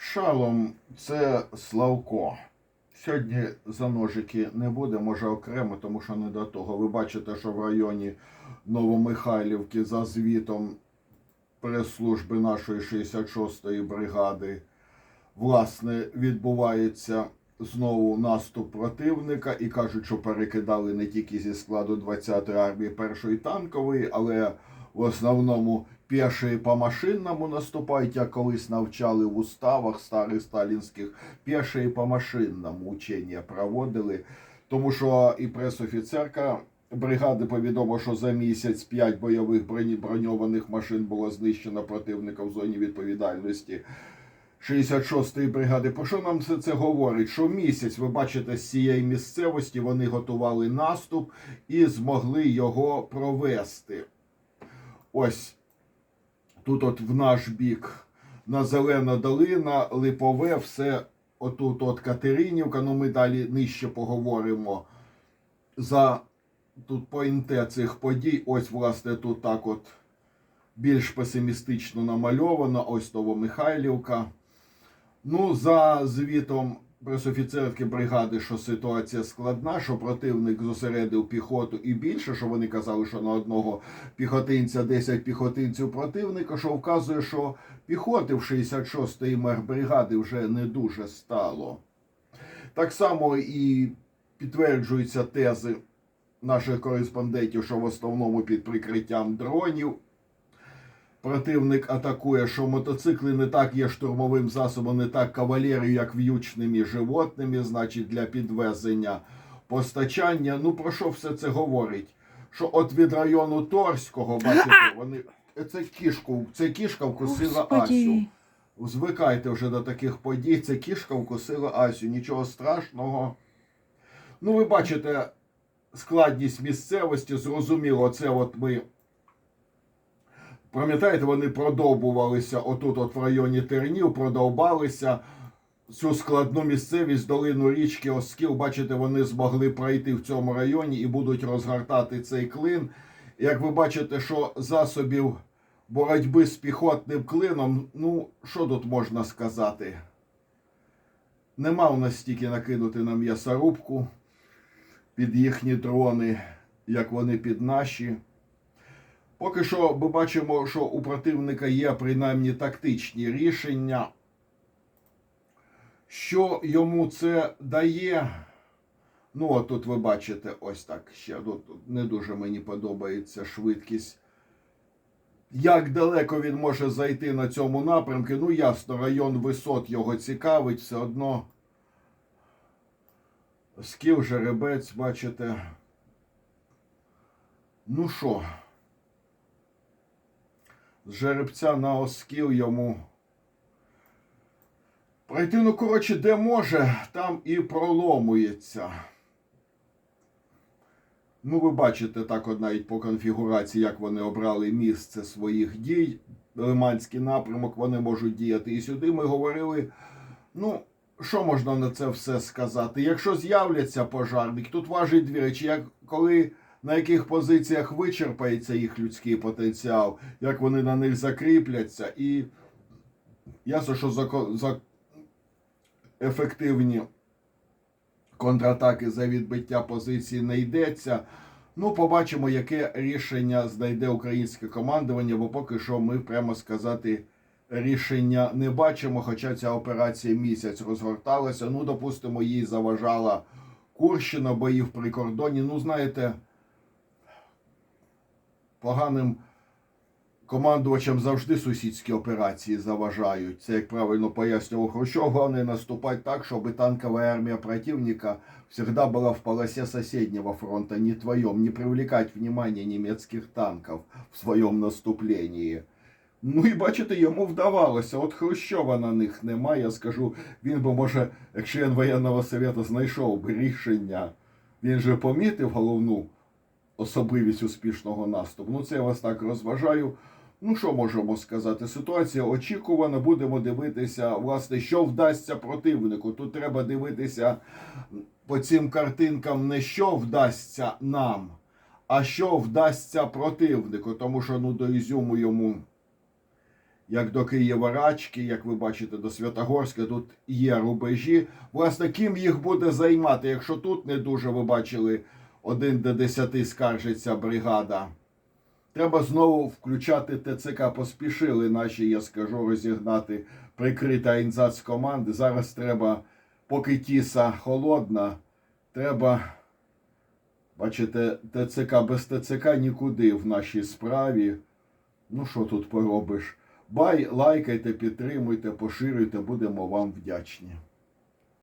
Шалом це Славко. Сьогодні за ножики не буде, може окремо, тому що не до того. Ви бачите, що в районі Новомихайлівки за звітом прес-служби нашої 66-ї бригади власне відбувається знову наступ противника і кажуть, що перекидали не тільки зі складу 20-ї армії першої танкової, але в основному піші по машинному наступають, як колись навчали в уставах старих сталінських, піші по машинному учення проводили. Тому що і пресофіцерка бригади повідомо, що за місяць 5 бойових броньованих машин було знищено противника в зоні відповідальності 66-ї бригади. Про що нам все це говорить? Що місяць, ви бачите, з цієї місцевості вони готували наступ і змогли його провести. Ось тут, от в наш бік, на Зелена долина, Липове, все отут от Катеринівка. Ну ми далі нижче поговоримо за тут поінте цих подій. Ось, власне, тут так от більш песимістично намальовано. Ось Новомихайлівка. Ну, за звітом пресофіцерки бригади, що ситуація складна, що противник зосередив піхоту і більше, що вони казали, що на одного піхотинця 10 піхотинців противника, що вказує, що піхоти в 66-ї мехбригади вже не дуже стало. Так само і підтверджуються тези наших кореспондентів, що в основному під прикриттям дронів Противник атакує, що мотоцикли не так є штурмовим засобом, не так кавалерію, як в'ючними животними, значить, для підвезення постачання. Ну про що все це говорить? Що от від району Торського, бачите, вони. Це кішку, це кішка вкусила Асю. Звикайте вже до таких подій. Це кішка вкусила Асю. Нічого страшного. Ну, ви бачите складність місцевості, зрозуміло, це от ми. Пам'ятаєте, вони продовбувалися отут, от в районі Тернів, продовбалися цю складну місцевість, долину річки Оскіл. Бачите, вони змогли пройти в цьому районі і будуть розгортати цей клин. Як ви бачите, що засобів боротьби з піхотним клином, ну, що тут можна сказати? Нема у нас стільки накинути на м'ясорубку під їхні дрони, як вони під наші. Поки що ми бачимо, що у противника є принаймні тактичні рішення. Що йому це дає? Ну, от тут ви бачите, ось так ще. Тут не дуже мені подобається швидкість. Як далеко він може зайти на цьому напрямку? Ну, ясно, район висот його цікавить, все одно. Скіл жеребець, бачите. Ну що? Жеребця на оскіл йому. Пройти, ну, коротше, де може, там і проломується. Ну, ви бачите так от навіть по конфігурації, як вони обрали місце своїх дій. Лиманський напрямок вони можуть діяти. І сюди ми говорили. Ну, що можна на це все сказати? Якщо з'являться пожарники, тут важить дві речі. Як коли на яких позиціях вичерпається їх людський потенціал, як вони на них закріпляться, і ясно, що за, за ефективні контратаки за відбиття позиції не йдеться. Ну, побачимо, яке рішення знайде українське командування, бо поки що ми, прямо сказати, рішення не бачимо. Хоча ця операція місяць розгорталася. Ну, допустимо, їй заважала Курщина, бої в прикордоні. Ну, знаєте, поганим командувачам завжди сусідські операції заважають. Це, як правильно пояснював Хрущов, головне наступати так, щоб танковая армия противника всегда была в полосе соседнего фронта, не твоем, не привлекать внимание немецких танков в своєму наступленні. Ну і бачите, йому вдавалося. От Хрущова на них немає. Я скажу, він би, може, як член воєнного совєту, знайшов би рішення. Він же помітив головну особливість успішного наступу. Ну, це я вас так розважаю. Ну, що можемо сказати? Ситуація очікувана. Будемо дивитися, власне, що вдасться противнику. Тут треба дивитися по цим картинкам не що вдасться нам, а що вдасться противнику. Тому що ну, до Ізюму йому як до Києва-Рачки, як ви бачите, до Святогорська, тут є рубежі. Власне, ким їх буде займати, якщо тут не дуже ви бачили, один до десяти скаржиться бригада. Треба знову включати ТЦК. Поспішили наші, я скажу, розігнати прикрита інзац команди. Зараз треба, поки тіса холодна, треба. Бачите, ТЦК без ТЦК нікуди в нашій справі. Ну що тут поробиш? Бай, лайкайте, підтримуйте, поширюйте, будемо вам вдячні.